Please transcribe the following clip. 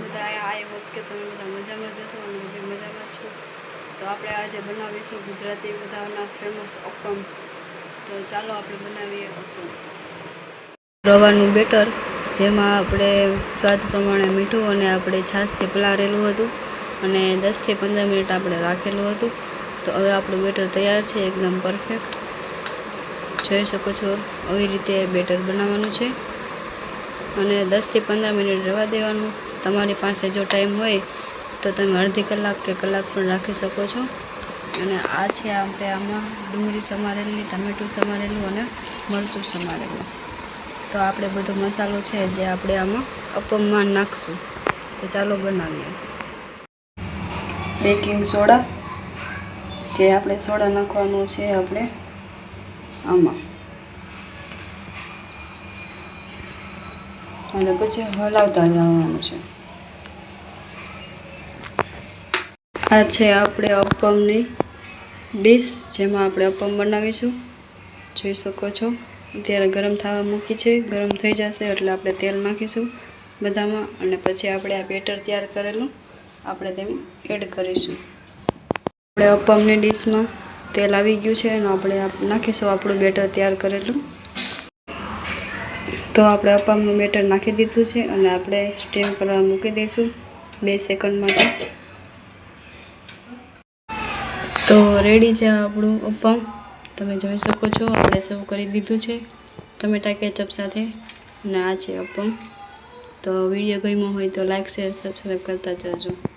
બધા I hope કે તમે બધા મજામાં જશો અને હું બી મજામાં છું તો આપણે આજે બનાવીશું ગુજરાતી બધાના ફેમસ અપમ તો ચાલો આપણે બનાવીએ અપમ રવાનું બેટર, જેમાં આપણે સ્વાદ પ્રમાણે મીઠું અને આપણે છાશથી પલાળેલું હતું અને દસથી પંદર મિનિટ આપણે રાખેલું હતું. તો હવે આપણું બેટર તૈયાર છે, એકદમ પરફેક્ટ જોઈ શકો છો, આવી રીતે બેટર બનાવવાનું છે. અને દસથી પંદર મિનિટ રહેવા દેવાનું. તમારી પાસે જો ટાઈમ હોય, તો તમે અડધી કલાક કે કલાક પણ રાખી શકો છો. અને આ છે આપણે આમાં ડુંગળી સમારેલી, ટામેટું સમારેલું અને મરચું સમારેલું. તો આપણે બધો મસાલો છે જે આપણે આમાં અપમમાં નાખશું. તો ચાલો બનાવીએ. બેકિંગ સોડા, જે આપણે સોડા નાખવાનું છે આપણે આમાં. અને પછી હલાવતા જવાનું છે. આ છે આપણે અપમની ડીશ, જેમાં આપણે અપમ બનાવીશું. જોઈ શકો છો. અત્યારે ગરમ થવા મૂકી છે. ગરમ થઈ જશે એટલે આપણે તેલ નાખીશું બધામાં અને પછી આપણે આ બેટર તૈયાર કરેલું આપણે તેમાં એડ કરીશું. આપણે અપમની ડીશમાં તેલ આવી ગયું છે અને આપણે નાખીશું આપણું બેટર તૈયાર કરેલું. તો આપણે અપમનું બેટર નાખી દીધું છે અને આપણે સ્ટીમ કરવા મૂકી દઈશું બે સેકન્ડ માટે. તો રેડી છે આપણું અપમ. તમે જોઈ શકો છો, આપણે સર્વ કરી દીધું છે. ટમેટા કેચઅપ સાથે અને આ છે અપમ. તો વીડિયો ગમ્યો હોય તો લાઈક, શેર સબસ્ક્રાઈબ કરતા જજો.